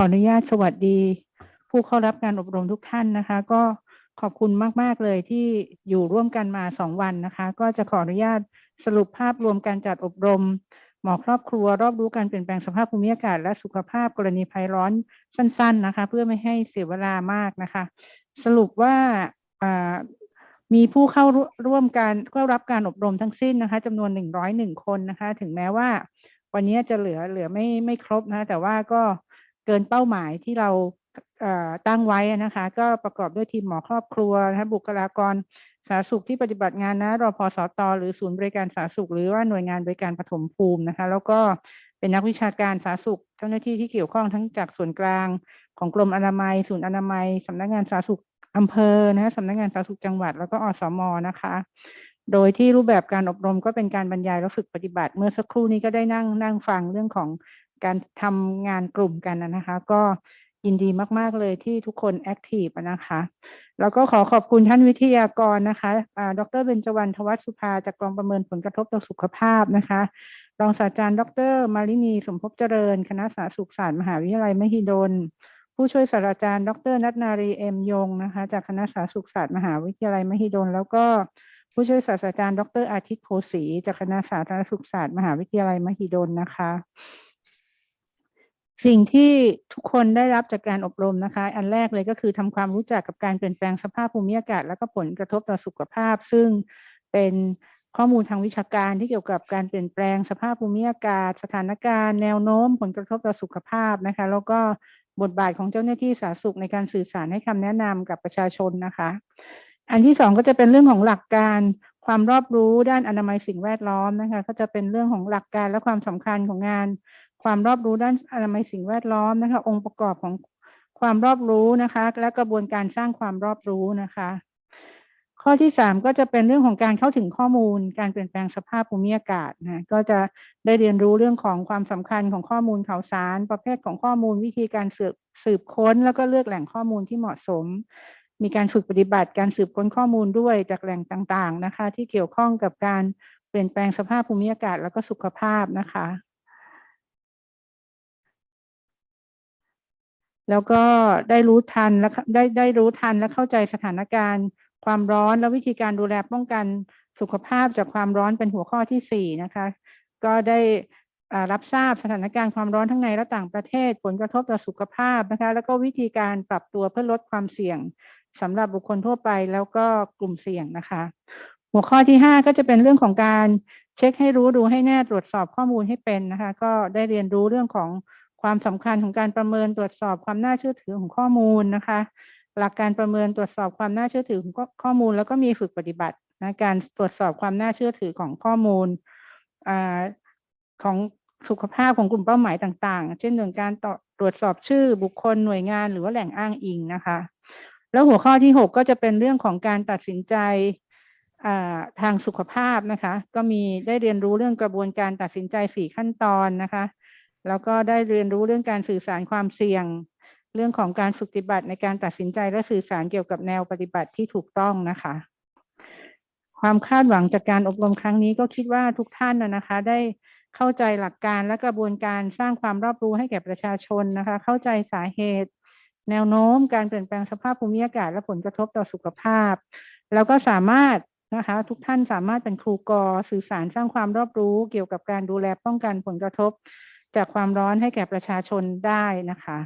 ออนุญาตสวัสดี ผู้เข้ารับการอบรมทุกท่านนะคะ ก็ขอบคุณมาก ๆ เลยที่อยู่ร่วมกันมาสองวันนะคะ ก็จะขออนุญาตสรุปภาพรวมการจัดอบรม หมอครอบครัวรอบรู้การเปลี่ยนแปลงสภาพภูมิอากาศและสุขภาพกรณีภัยร้อนสั้น ๆ นะคะ เพื่อไม่ให้เสียเวลามากนะคะ สรุปว่าอ่ามีผู้เข้าร่วมการเข้ารับการอบรมทั้งสิ้นนะคะจำนวนหนึ่งร้อยหนึ่งคนนะคะ ถึงแม้ว่า วันนี้จะเหลือเหลือไม่ไม่ครบนะคะแต่ว่าก็ เกินเป้าหมายที่เราตั้งไว้นะคะ ก็ประกอบด้วยทีมหมอครอบครัวนะคะบุคลากรสาธารณสุขที่ปฏิบัติงานนะรพสตหรือศูนย์บริการสาธารณสุข หรือว่าหน่วยงานบริการปฐมภูมินะคะ แล้วก็เป็นนักวิชาการสาธารณสุข เจ้าหน้าที่ที่เกี่ยวข้องทั้งจากส่วนกลางของกรมอนามัย ศูนย์อนามัยสำนักงานสาธารณสุขอำเภอนะสำนักงานสาธารณสุขจังหวัดแล้วก็อสมนะคะ โดยที่รูปแบบการอบรมก็เป็นการบรรยายและฝึกปฏิบัติ เมื่อสักครู่นี้ก็ได้นั่งนั่งฟังเรื่องของ การทำงานกลุ่มกันนะคะ ก็ยินดีมาก ๆ เลยที่ทุกคนแอคทีฟนะคะ แล้วก็ขอขอบคุณท่านวิทยากรนะคะอ่าดรเบญจวรรณทวัชสุภาจากกองประเมินผลกระทบต่อสุขภาพนะคะรองศาสตราจารย์ ดร มารินีสมภพเจริญ คณะสาธารณสุขศาสตร์มหาวิทยาลัยมหิดล ผู้ช่วยศาสตราจารย์ ดร นัทนารีเอ็มยงนะคะ จากคณะสาธารณสุขศาสตร์มหาวิทยาลัยมหิดล แล้วก็ผู้ช่วยศาสตราจารย์ ดร อาทิตย์โพสีจากคณะสาธารณสุขศาสตร์มหาวิทยาลัยมหิดลนะคะ สิ่งที่ทุกคนได้รับจากการอบรมนะคะ อันแรกเลยก็คือทำความรู้จักกับการเปลี่ยนแปลงสภาพภูมิอากาศ และก็ผลกระทบต่อสุขภาพ ซึ่งเป็นข้อมูลทางวิชาการที่เกี่ยวกับการเปลี่ยนแปลงสภาพภูมิอากาศ สถานการณ์ แนวโน้ม ผลกระทบต่อสุขภาพนะคะ แล้วก็บทบาทของเจ้าหน้าที่สาธารณสุขในการสื่อสารให้คำแนะนำกับประชาชนนะคะ อันที่สองก็จะเป็นเรื่องของหลักการความรอบรู้ด้านอนามัยสิ่งแวดล้อมนะคะ ก็จะเป็นเรื่องของหลักการและความสำคัญของงาน ความรอบรู้ด้านอนามัยสิ่งแวดล้อมนะคะ องค์ประกอบของความรอบรู้นะคะ และกระบวนการสร้างความรอบรู้นะคะ ข้อที่สามก็จะเป็นเรื่องของการเข้าถึงข้อมูล การเปลี่ยนแปลงสภาพภูมิอากาศนะก็จะได้เรียนรู้เรื่องของความสำคัญของข้อมูลข่าวสาร ประเภทของข้อมูลวิธีการสืบสืบค้น แล้วก็เลือกแหล่งข้อมูลที่เหมาะสม มีการฝึกปฏิบัติการสืบค้นข้อมูลด้วยจากแหล่งต่างๆนะคะ ที่เกี่ยวข้องกับการเปลี่ยนแปลงสภาพภูมิอากาศแล้วก็สุขภาพนะคะ แล้วก็ได้รู้ทันและได้ได้รู้ทันและเข้าใจสถานการณ์ ความร้อนและวิธีการดูแลป้องกันสุขภาพจากความร้อนเป็นหัวข้อที่สี่นะคะ ก็ได้รับทราบสถานการณ์ความร้อนทั้งในและต่างประเทศ ผลกระทบต่อสุขภาพนะคะ แล้วก็วิธีการปรับตัวเพื่อลดความเสี่ยงสำหรับบุคคลทั่วไปแล้วก็กลุ่มเสี่ยงนะคะ หัวข้อที่ห้าก็จะเป็นเรื่องของการเช็คให้รู้ดูให้แน่ตรวจสอบข้อมูลให้เป็นนะคะ ก็ได้เรียนรู้เรื่องของ ความสำคัญของการประเมินตรวจสอบความน่าเชื่อถือของข้อมูลนะคะ หลักการประเมินตรวจสอบความน่าเชื่อถือของข้อมูล แล้วก็มีฝึกปฏิบัตินะการตรวจสอบความน่าเชื่อถือของข้อมูลอของสุขภาพของกลุ่มเป้าหมายต่าง ๆ เช่นเรื่องการตตรวจสอบชื่อบุคคลหน่วยงานหรือว่าแหล่งอ้างอิงนะคะ แล้วหัวข้อที่หกก็จะเป็นเรื่องของการตัดสินใจทางสุขภาพนะคะ ก็มีได้เรียนรู้เรื่องกระบวนการตัดสินใจสี่ขั้นตอนนะคะ แล้วก็ได้เรียนรู้เรื่องการสื่อสารความเสี่ยง เรื่องของการฝึกปฏิบัติในการตัดสินใจและสื่อสารเกี่ยวกับแนวปฏิบัติที่ถูกต้องนะคะ ความคาดหวังจากการอบรมครั้งนี้ก็คิดว่าทุกท่านนะคะ ได้เข้าใจหลักการและกระบวนการสร้างความรอบรู้ให้แก่ประชาชนนะคะ เข้าใจสาเหตุ แนวโน้ม การเปลี่ยนแปลงสภาพภูมิอากาศและผลกระทบต่อสุขภาพ แล้วก็สามารถนะคะ ทุกท่านสามารถเป็นครูกอสื่อสารสร้างความรอบรู้ เกี่ยวกับการดูแลป้องกันผลกระทบ จากความร้อนให้แก่ประชาชนได้นะคะ